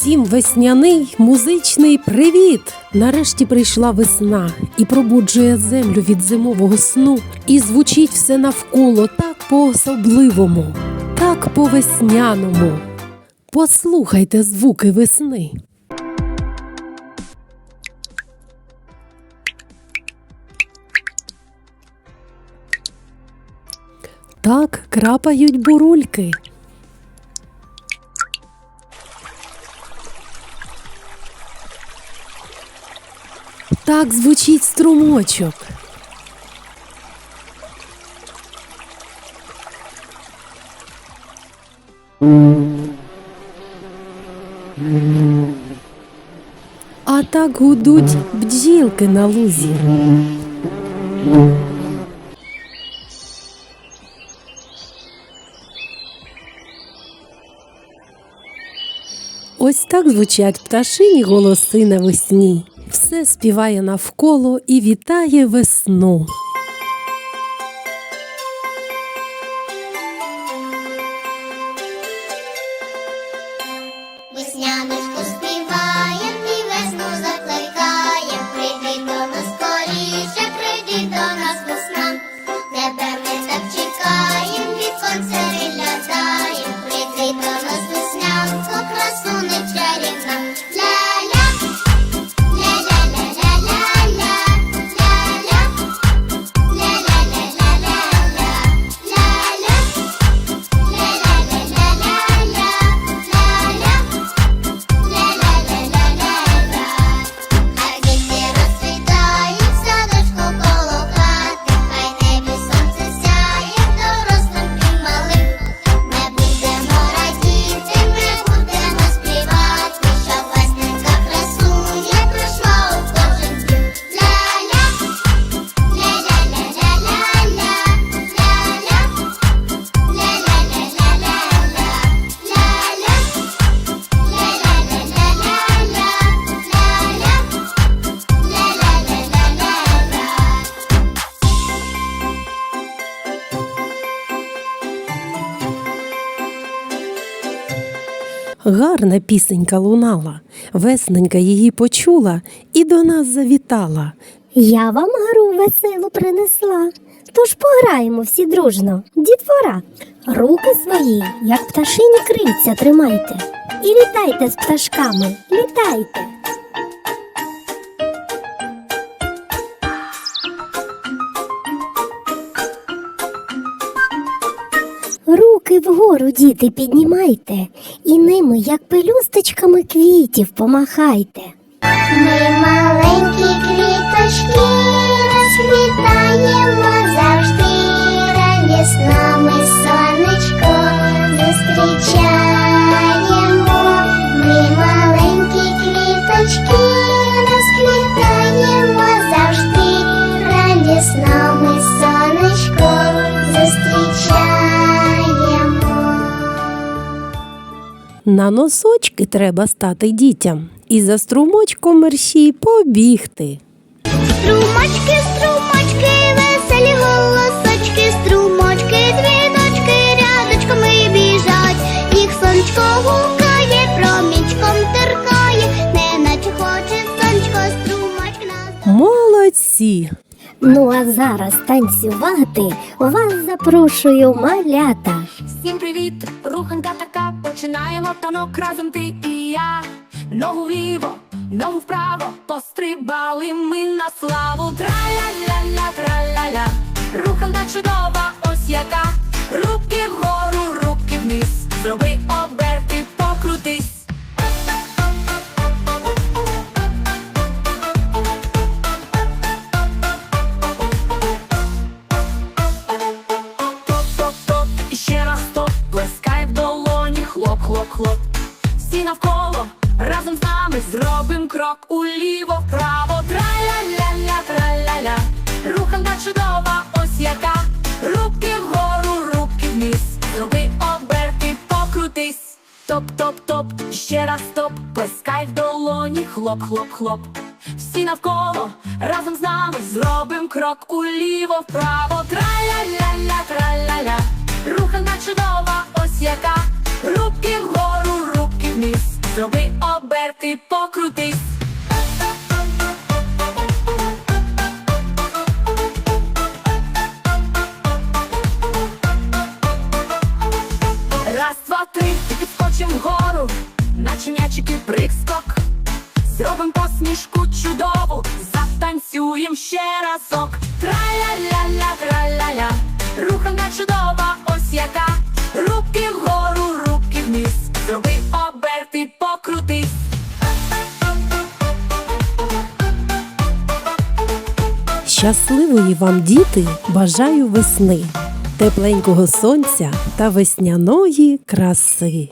Усім весняний музичний привіт! Нарешті прийшла весна і пробуджує землю від зимового сну, і звучить все навколо так по-особливому, так по-весняному. Послухайте звуки весни. Так крапають бурульки. Так звучить струмочок. А так гудуть бджілки на лузі. Ось так звучать пташині голоси навесні. Все співає навколо і вітає весну. Весняночку Гарна пісенька лунала, весненька її почула і до нас завітала. Я вам гру веселу принесла. Тож пограємо всі дружно, дітвора. Руки свої, як пташині крильця, тримайте. І літайте з пташками, літайте. Вгору, діти, піднімайте, і ними, як пелюсточками квітів, помахайте. Ми маленькі квіточки розквітаємо завжди, радісно На носочки треба стати дітям і за струмочком мерщій побігти. Струмочки, струмочки, веселі голосочки, струмочки, дзвіночки, рядочками біжать, їх сонечко гукає, промінчком теркає, неначе хоче сонечко струмочки нас. Молодці! Ну а зараз танцювати вас запрошую малята. Всім привіт! Руханка така, починаємо танок разом ти і я. Ногу вліво, ногу вправо, пострибали ми на славу. Траля-ля-ля, долоні, хлоп, хлоп, хлоп. Всі навколо разом з нами зробим крок уліво, вправо, траля-ля-ля, траля-ля. Руханка чудова, ось яка. Руки вгору, руки вниз, зроби оберти, покрутись. Топ-топ-топ, ще раз топ, плескай в долоні, хлоп, хлоп, хлоп. Всі навколо разом з нами зробим крок уліво, вправо, траля-ля-ля, траля-ля. Руханка чудова, ось яка. Руки вгору, руки вниз, зроби оберти, покрутись. Щасливої вам, діти, бажаю весни, тепленького сонця та весняної краси.